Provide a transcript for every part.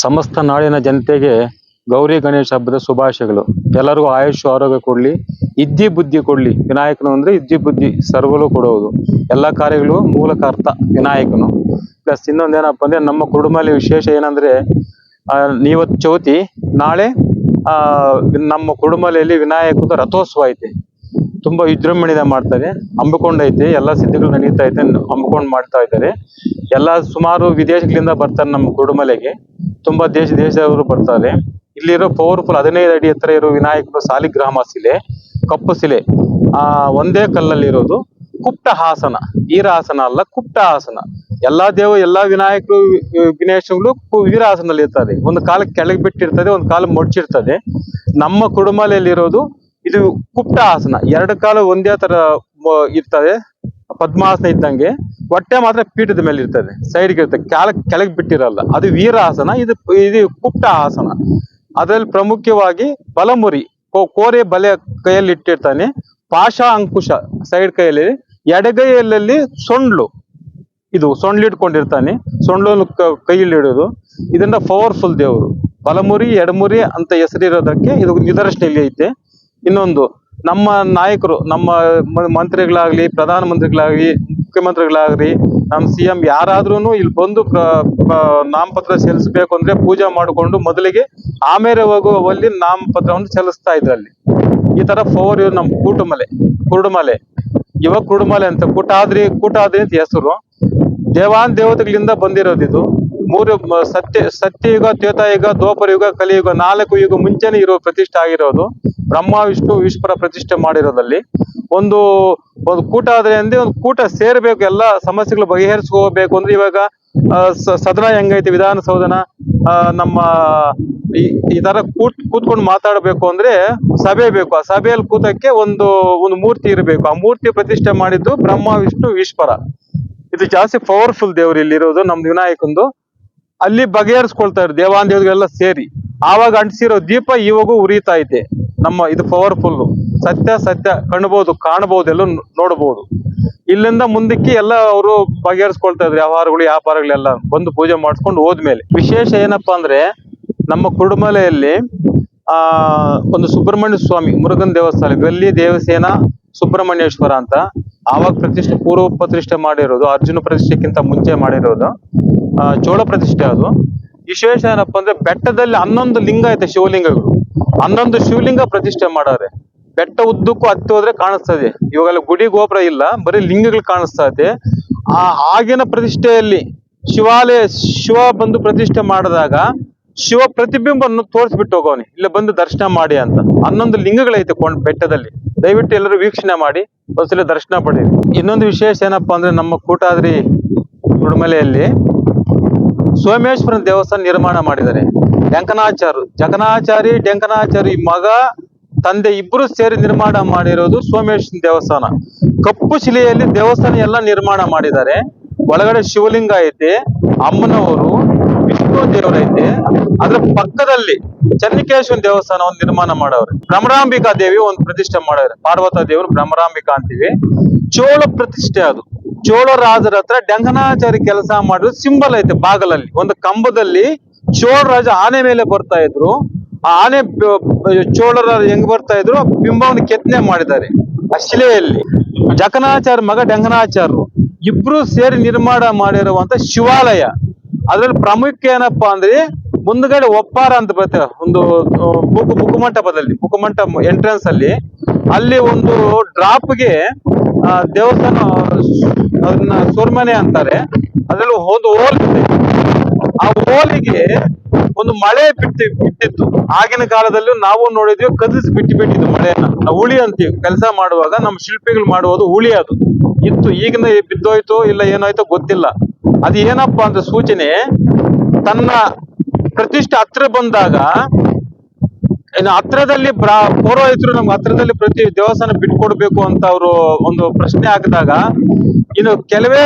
ಸಮಸ್ತ ನಾಡಿನ ಜನತೆಗೆ ಗೌರಿ ಗಣೇಶ ಹಬ್ಬದ ಶುಭಾಶಯಗಳು. ಎಲ್ಲರಿಗೂ ಆಯುಷ್ ಆರೋಗ್ಯ ಕೊಡ್ಲಿ. ಇದ್ದಿ ಬುದ್ಧಿ ಕೊಡ್ಲಿ. ವಿನಾಯಕನು ಅಂದ್ರೆ ಇದ್ದಿ ಬುದ್ಧಿ ಸರ್ವಲು ಕೊಡುವುದು ಎಲ್ಲ ಕಾರ್ಯಗಳು ಮೂಲಕರ್ತ ವಿನಾಯಕನು. ಪ್ಲಸ್ ಇನ್ನೊಂದೇನಪ್ಪ ಅಂದ್ರೆ ನಮ್ಮ ಕುರುಡುಮಲೆ ವಿಶೇಷ ಏನಂದ್ರೆ ಇವತ್ತು ಚೌತಿ ನಾಳೆ, ಆ, ನಮ್ಮ ಕುರುಡುಮಲೆಯಲ್ಲಿ ವಿನಾಯಕದ ರಥೋತ್ಸವ ಐತೆ. ತುಂಬಾ ವಿಜೃಂಭಣೆಯಿಂದ ಮಾಡ್ತಾರೆ. ಐತೆ. ಎಲ್ಲಾ ಸಿದ್ಧಿಗಳು ನಡೀತಾ ಐತೆ ಹಮ್ಮಿಕೊಂಡ್ ಮಾಡ್ತಾ ಇದ್ದಾರೆ. ಎಲ್ಲಾ ಸುಮಾರು ವಿದೇಶಗಳಿಂದ ಬರ್ತಾರೆ ನಮ್ಮ ಕುರುಡುಮಲೆಗೆ. ತುಂಬಾ ದೇಶ ದೇಶದವರು ಬರ್ತಾರೆ. ಇಲ್ಲಿರೋ ಪವರ್ಫುಲ್ ಹದಿನೈದು ಅಡಿ ಎತ್ತರ ಇರೋ ವಿನಾಯಕರು ಸಾಲಿಗ್ರಾಮ ಶಿಲೆ ಕಪ್ಪು ಶಿಲೆ, ಆ ಒಂದೇ ಕಲ್ಲಲ್ಲಿ ಇರೋದು ಕುಪ್ಟ ಹಾಸನ. ವೀರಾಸನ ಅಲ್ಲ, ಕುಪ್ಟ ಹಾಸನ. ಎಲ್ಲಾ ದೇವ ಎಲ್ಲಾ ವಿನಾಯಕರು ವಿಘ್ನೇಶ್ವರಗಳು ವೀರಾಸನದಲ್ಲಿ ಇರ್ತಾರೆ. ಒಂದು ಕಾಲ ಕೆಳಗೆ ಬಿಟ್ಟಿರ್ತದೆ, ಒಂದು ಕಾಲ ಮೊಡ್ಚಿರ್ತದೆ ನಮ್ಮ ಕುಡುಮಲೆಯಲ್ಲಿರೋದು ಇದು ಕುಪ್ಟ ಆಸನ ಎರಡು ಕಾಲ ಒಂದೇ ತರ ಇರ್ತದೆ. ಪದ್ಮಾಸನ ಇದ್ದಂಗೆ ಹೊಟ್ಟೆ ಮಾತ್ರ ಪೀಠದ ಮೇಲೆ ಇರ್ತದೆ. ಸೈಡ್ಗೆ ಇರ್ತದೆ. ಕೆಳಗೆ ಕೆಳಗೆ ಬಿಟ್ಟಿರಲ್ಲ. ಅದು ವೀರಾಸನ, ಇದು ಇದು ಕುಪ್ಟ ಆಸನ. ಅದರಲ್ಲಿ ಪ್ರಮುಖವಾಗಿ ಬಲಮುರಿ ಕೋರೆ ಬಲೆ ಕೈಯಲ್ಲಿ ಇಟ್ಟಿರ್ತಾನೆ. ಪಾಶ ಅಂಕುಶ ಸೈಡ್ ಕೈಯಲ್ಲಿ, ಎಡಗೈಯಲ್ಲಿ ಸೊಂಡ್ಲು. ಇದು ಸೊಂಡ್ಲು ಇಟ್ಕೊಂಡಿರ್ತಾನೆ. ಸೊಂಡ್ಲು ಕೈಯಲ್ಲಿ ಇಡೋದು. ಇದರಿಂದ ಪವರ್ಫುಲ್ ದೇವರು. ಬಲಮುರಿ, ಎಡಮುರಿ ಅಂತ ಹೆಸರಿರೋದಕ್ಕೆ ಇದು ನಿದರ್ಶನ ಇಲ್ಲಿ ಐತೆ. ಇನ್ನೊಂದು ನಮ್ಮ ನಾಯಕರು, ನಮ್ಮ ಮಂತ್ರಿಗಳಾಗಲಿ ಪ್ರಧಾನ ಮಂತ್ರಿಗಳಾಗ್ಲಿ ಮುಖ್ಯಮಂತ್ರಿಗಳಾಗ್ಲಿ, ನಮ್ಮ ಸಿ ಎಂ ಯಾರಾದ್ರೂ ಇಲ್ಲಿ ಬಂದು ನಾಮಪತ್ರ ಸಲ್ಲಿಸಬೇಕು ಅಂದ್ರೆ ಪೂಜೆ ಮಾಡಿಕೊಂಡು ಮೊದಲಿಗೆ ಆಮೇಲೆ ಹೋಗುವಲ್ಲಿ ನಾಮಪತ್ರವನ್ನು ಸಲ್ಲಿಸ್ತಾ ಇದ್ರಲ್ಲಿ. ಈ ತರ ಫೋರ್ ಇವ್ರು ನಮ್ಮ ಕೂಟುಮಲೆ, ಕುರುಡುಮಲೆ. ಇವಾಗ ಕುರುಡುಮಲೆ ಅಂತ, ಕೂಟಾದ್ರಿ ಕೂಟಾದ್ರಿ ಅಂತ ಹೆಸರು. ದೇವಾನ್ ದೇವತೆಗಳಿಂದ ಬಂದಿರೋದು ಇದು. ಮೂರು ಸತ್ಯ, ಸತ್ಯಯುಗ, ತ್ರೇತಾಯುಗ, ದ್ವಾಪರಯುಗ, ಕಲಿಯುಗ, ನಾಲ್ಕು ಯುಗ ಮುಂಚೆನೆ ಇರೋ ಪ್ರತಿಷ್ಠೆ ಆಗಿರೋದು. ಬ್ರಹ್ಮ, ವಿಷ್ಣು, ಈಶ್ವರ ಪ್ರತಿಷ್ಠೆ ಮಾಡಿರೋದಲ್ಲಿ ಒಂದು ಒಂದು ಕೂಟ ಆದ್ರೆ ಅಂದ್ರೆ ಒಂದು ಕೂಟ ಸೇರ್ಬೇಕು, ಎಲ್ಲ ಸಮಸ್ಯೆಗಳು ಬಗೆಹರಿಸ್ಕೋಬೇಕು ಅಂದ್ರೆ ಇವಾಗ ಸದನ ಹೆಂಗೈತಿ ವಿಧಾನಸೌಧನ ನಮ್ಮ ಈ ತರ ಕೂತ್, ಕೂತ್ಕೊಂಡು ಮಾತಾಡಬೇಕು ಅಂದ್ರೆ ಸಭೆ ಬೇಕು. ಆ ಸಭೆಯಲ್ಲಿ ಕೂತಕ್ಕೆ ಒಂದು ಒಂದು ಮೂರ್ತಿ ಇರಬೇಕು. ಆ ಮೂರ್ತಿ ಪ್ರತಿಷ್ಠೆ ಮಾಡಿದ್ದು ಬ್ರಹ್ಮ, ವಿಷ್ಣು, ಈಶ್ವರ. ಇದು ಜಾಸ್ತಿ ಪವರ್ಫುಲ್ ದೇವ್ರು ಇಲ್ಲಿರೋದು, ನಮ್ದು ವಿನಾಯಕಂದು. ಅಲ್ಲಿ ಬಗೆಹರಿಸ್ಕೊಳ್ತಾರೆ ದೇವಾನ್ ದೇವ್ರಿಗೆಲ್ಲ ಸೇರಿ. ಆವಾಗ ಅಂಟಿಸಿರೋ ದೀಪ ಇವಾಗೂ ಉರಿತಾ ಐತೆ ನಮ್ಮ ಇದು ಪವರ್ಫುಲ್ ಸತ್ಯ ಸತ್ಯ ಕಾಣಬಹುದು ಕಾಣಬಹುದು ಎಲ್ಲ ನೋಡಬಹುದು ಇಲ್ಲಿಂದ ಮುಂದಕ್ಕೆ ಎಲ್ಲ ಅವರು ಬಗೆಹರಿಸ್ಕೊಳ್ತಾ ಇದ್ರು ವ್ಯವಹಾರಗಳು ವ್ಯಾಪಾರಗಳೆಲ್ಲ. ಬಂದು ಪೂಜೆ ಮಾಡಿಸ್ಕೊಂಡು ಹೋದ್ಮೇಲೆ. ವಿಶೇಷ ಏನಪ್ಪಾ ಅಂದ್ರೆ ನಮ್ಮ ಕುರುಡುಮಲೆಯಲ್ಲಿ ಆ ಒಂದು ಸುಬ್ರಹ್ಮಣ್ಯ ಸ್ವಾಮಿ ಮುರುಗನ್ ದೇವಸ್ಥಾನ ಗಲ್ಲಿ ದೇವಸೇನ ಸುಬ್ರಹ್ಮಣ್ಯೇಶ್ವರ ಅಂತ. ಆವಾಗ ಪ್ರತಿಷ್ಠೆ ಪೂರ್ವ ಪ್ರತಿಷ್ಠೆ ಮಾಡಿರೋದು ಅರ್ಜುನ ಪ್ರತಿಷ್ಠೆಕ್ಕಿಂತ ಮುಂಚೆ ಮಾಡಿರೋದು ಆ, ಚೋಳ ಪ್ರತಿಷ್ಠೆ ಅದು. ವಿಶೇಷ ಏನಪ್ಪಾ ಅಂದ್ರೆ ಬೆಟ್ಟದಲ್ಲಿ ಹನ್ನೊಂದು ಲಿಂಗ ಐತೆ ಶಿವಲಿಂಗಗಳು. ಹನ್ನೊಂದು ಶಿವಲಿಂಗ ಪ್ರತಿಷ್ಠೆ ಮಾಡಾರೆ ಬೆಟ್ಟ ಉದ್ದಕ್ಕೂ ಹತ್ತಿ ಹೋದ್ರೆ ಕಾಣಿಸ್ತದೆ ಇವಾಗೆಲ್ಲ ಗುಡಿ ಗೋಪುರ ಇಲ್ಲ, ಬರೀ ಲಿಂಗಗಳು ಕಾಣಿಸ್ತಾ ಇದೆ. ಆ ಆಗಿನ ಪ್ರತಿಷ್ಠೆಯಲ್ಲಿ ಶಿವಾಲಯ, ಶಿವ ಬಂದು ಪ್ರತಿಷ್ಠೆ ಮಾಡಿದಾಗ ಶಿವ ಪ್ರತಿಬಿಂಬವನ್ನು ತೋರಿಸ್ಬಿಟ್ಟು ಹೋಗೋನಿ ಇಲ್ಲ ಬಂದು ದರ್ಶನ ಮಾಡಿ ಅಂತ. ಹನ್ನೊಂದು ಲಿಂಗಗಳೈತೆ ಕೊಂಡ್ ಬೆಟ್ಟದಲ್ಲಿ. ದಯವಿಟ್ಟು ಎಲ್ಲರೂ ವೀಕ್ಷಣೆ ಮಾಡಿ, ಒಂದ್ಸಲ ದರ್ಶನ ಪಡೀರಿ ಇನ್ನೊಂದು ವಿಶೇಷ ಏನಪ್ಪಾ ಅಂದ್ರೆ ನಮ್ಮ ಕೂಟಾದ್ರಿ ಉಡುಮಲೆಯಲ್ಲಿ ಸೋಮೇಶ್ವರನ ದೇವಸ್ಥಾನ ನಿರ್ಮಾಣ ಮಾಡಿದ್ದಾರೆ. ಡೆಂಕನಾಚಾರ್ಯ ಜಗನಾಚಾರಿ ಡೆಂಕನಾಚಾರಿ ಮಗ, ತಂದೆ ಇಬ್ಬರು ಸೇರಿ ನಿರ್ಮಾಣ ಮಾಡಿರೋದು ಸೋಮೇಶ್ವರ ದೇವಸ್ಥಾನ. ಕಪ್ಪು ಶಿಲೆಯಲ್ಲಿ ದೇವಸ್ಥಾನ ಎಲ್ಲ ನಿರ್ಮಾಣ ಮಾಡಿದ್ದಾರೆ. ಒಳಗಡೆ ಶಿವಲಿಂಗ ಐತೆ, ಅಮ್ಮನವರು, ವಿಷ್ಣು ದೇವರೈತೆ ಅದ್ರ ಪಕ್ಕದಲ್ಲಿ ಚನ್ನಿಕೇಶ್ವರ ದೇವಸ್ಥಾನ ಒಂದು ನಿರ್ಮಾಣ ಮಾಡವ್ರೆ. ಭ್ರಮರಾಂಬಿಕಾ ದೇವಿ ಒಂದು ಪ್ರತಿಷ್ಠೆ ಮಾಡವ್ರೆ ಪಾರ್ವತ ದೇವರು ಭ್ರಮರಾಂಬಿಕಾ ಅಂತೀವಿ. ಚೋಳ ಪ್ರತಿಷ್ಠೆ ಅದು. ಚೋಳ ರಾಜರ ಹತ್ರ ಡಂಗನಾಚಾರಿ ಕೆಲಸ ಮಾಡಿದ್ರು ಸಿಂಬಲ್ ಐತೆ ಬಾಗಲಲ್ಲಿ. ಒಂದು ಕಂಬದಲ್ಲಿ ಚೋಳ ರಾಜ ಆನೆ ಮೇಲೆ ಬರ್ತಾ ಇದ್ರು. ಆ ಆನೆ ಚೋಳರ ಹೆಂಗ್ ಬರ್ತಾ ಇದ್ರು? ಬಿಂಬವನ್ನು ಕೆತ್ತನೆ ಮಾಡಿದ್ದಾರೆ. ಆ ಶಿಲೆಯಲ್ಲಿ. ಜಕನಾಚಾರ ಮಗ ಡೆಂಗನಾಚಾರ್ಯರು ಇಬ್ರು ಸೇರಿ ನಿರ್ಮಾಣ ಮಾಡಿರುವಂತ ಶಿವಾಲಯ. ಅದ್ರಲ್ಲಿ ಪ್ರಾಮುಖ್ಯ ಏನಪ್ಪಾ ಅಂದ್ರೆ ಮುಂದ್ಗಡೆ ಒಪ್ಪಾರ ಅಂತ ಬರುತ್ತೆ. ಒಂದು ಬುಕ್ ಮುಖಮಂಟಪದಲ್ಲಿ, ಮುಖಮಂಟಪ ಎಂಟ್ರೆನ್ಸ್ ಅಲ್ಲಿ. ಅಲ್ಲಿ ಒಂದು ಡ್ರಾಪ್ಗೆ ದೇವಸ್ಥಾನ ಅದನ್ನ ಸುರ್ಮನೆ ಅಂತಾರೆ. ಅದ್ರಲ್ಲಿ ಒಂದು ಹೋಲ್ ಇದೆ. ಆ ಹೋಲಿಗೆ ಒಂದು ಮಳೆ ಬಿಟ್ಟು ಬಿಟ್ಟಿತ್ತು. ಆಗಿನ ಕಾಲದಲ್ಲೂ ನಾವು ನೋಡಿದ್ವಿ ಕದಿಸಿ ಬಿಟ್ಟು ಬಿಟ್ಟಿದ್ದು ಮಳೆಯನ್ನ. ಹುಳಿ ಅಂತೀವಿ, ಕೆಲಸ ಮಾಡುವಾಗ ನಮ್ಮ ಶಿಲ್ಪಿಗಳು ಮಾಡುವುದು ಹುಳಿ ಅದು. ಇತ್ತು ಈಗಿನ ಬಿದ್ದೋಯ್ತು ಇಲ್ಲ ಏನಾಯ್ತೋ ಗೊತ್ತಿಲ್ಲ. ಅದು ಏನಪ್ಪಾ ಅಂತ ಸೂಚನೆ, ತನ್ನ ಪ್ರತಿಷ್ಠೆ ಹತ್ರ ಬಂದಾಗ ಇನ್ನು ಹತ್ರದಲ್ಲಿ ಬ್ರಾ, ಪೌರೋಹಿತರು ನಮ್ಗೆ ಹತ್ರದಲ್ಲಿ ಪ್ರತಿ ದೇವಸ್ಥಾನ ಬಿಟ್ಕೊಡ್ಬೇಕು ಅಂತ ಅವರು ಒಂದು ಪ್ರಶ್ನೆ ಹಾಕಿದಾಗ, ಇನ್ನು ಕೆಲವೇ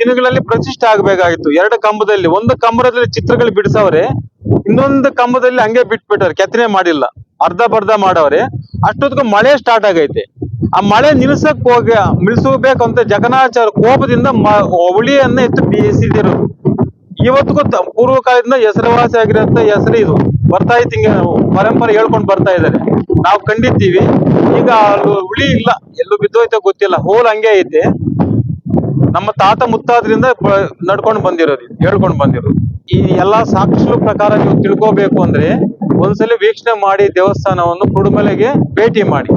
ದಿನಗಳಲ್ಲಿ ಪ್ರತಿಷ್ಠೆ ಆಗ್ಬೇಕಾಗಿತ್ತು. ಎರಡು ಕಂಬದಲ್ಲಿ, ಒಂದು ಕಂಬದಲ್ಲಿ ಚಿತ್ರಗಳು ಬಿಡಿಸವ್ರೆ, ಇನ್ನೊಂದು ಕಂಬದಲ್ಲಿ ಹಂಗೆ ಬಿಟ್ಬಿಟ್ಟವ್ರೆ, ಕೆತ್ತನೆ ಮಾಡಿಲ್ಲ. ಅರ್ಧ ಬರ್ಧ ಮಾಡವ್ರೆ. ಅಷ್ಟೊತ್ತಿಗೆ ಮಳೆ ಸ್ಟಾರ್ಟ್ ಆಗೈತೆ. ಆ ಮಳೆ ನಿಲ್ಸಕ್ ಹೋಗಿ ನಿಲ್ಸಬೇಕಂತ ಜಗನಾಚಾರ ಕೋಪದಿಂದ ಹುಳಿಯನ್ನ ಎತ್ತು ಬೀಸಿದಿರೋದು. ಇವತ್ತಿಗೂ ಪೂರ್ವಕಾಲದಿಂದ ಪೂರ್ವ ಕಾಲದಿಂದ ಹೆಸರುವಾಸಿ ಆಗಿರೋ ಹೆಸರು ಇದು. ಬರ್ತಾ ಹಿಂಗೆ ಪರಂಪರೆ ಹೇಳ್ಕೊಂಡು ಬರ್ತಾ ಇದ್ದಾರೆ. ನಾವು ಕಂಡಿದ್ದೀವಿ. ಈಗ ಹುಳಿ ಇಲ್ಲ. ಎಲ್ಲೂ ಬಿದ್ದೋಯ್ತೋ ಗೊತ್ತಿಲ್ಲ. ಹೋಲ್ ಹಂಗೆ ಐತೆ. ನಮ್ಮ ತಾತ ಮುತ್ತಾದ್ರಿಂದ ನಡ್ಕೊಂಡು ಬಂದಿರೋದು ಹೇಳ್ಕೊಂಡ್ ಬಂದಿರೋದು. ಈ ಎಲ್ಲಾ ಸಾಕ್ಷಿಗಳ ಪ್ರಕಾರ ನೀವು ತಿಳ್ಕೋಬೇಕು ಅಂದ್ರೆ ಒಂದ್ಸಲಿ ವೀಕ್ಷಣೆ ಮಾಡಿ ದೇವಸ್ಥಾನವನ್ನು ಕುಡುಮಲೆಗೆ ಭೇಟಿ ಮಾಡಿ.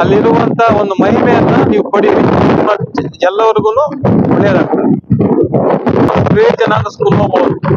ಅಲ್ಲಿರುವಂತ ಒಂದು ಮಹಿಮೆಯನ್ನ ನೀವು ಪಡೀರಿ. ಎಲ್ಲರಿಗೂ ಒಳ್ಳೆಯದಾಗ್ತದೆ. ಜನಾಂಗ ಸ್ಕೂಲ್ ಹೋಗ್ಬೋದು.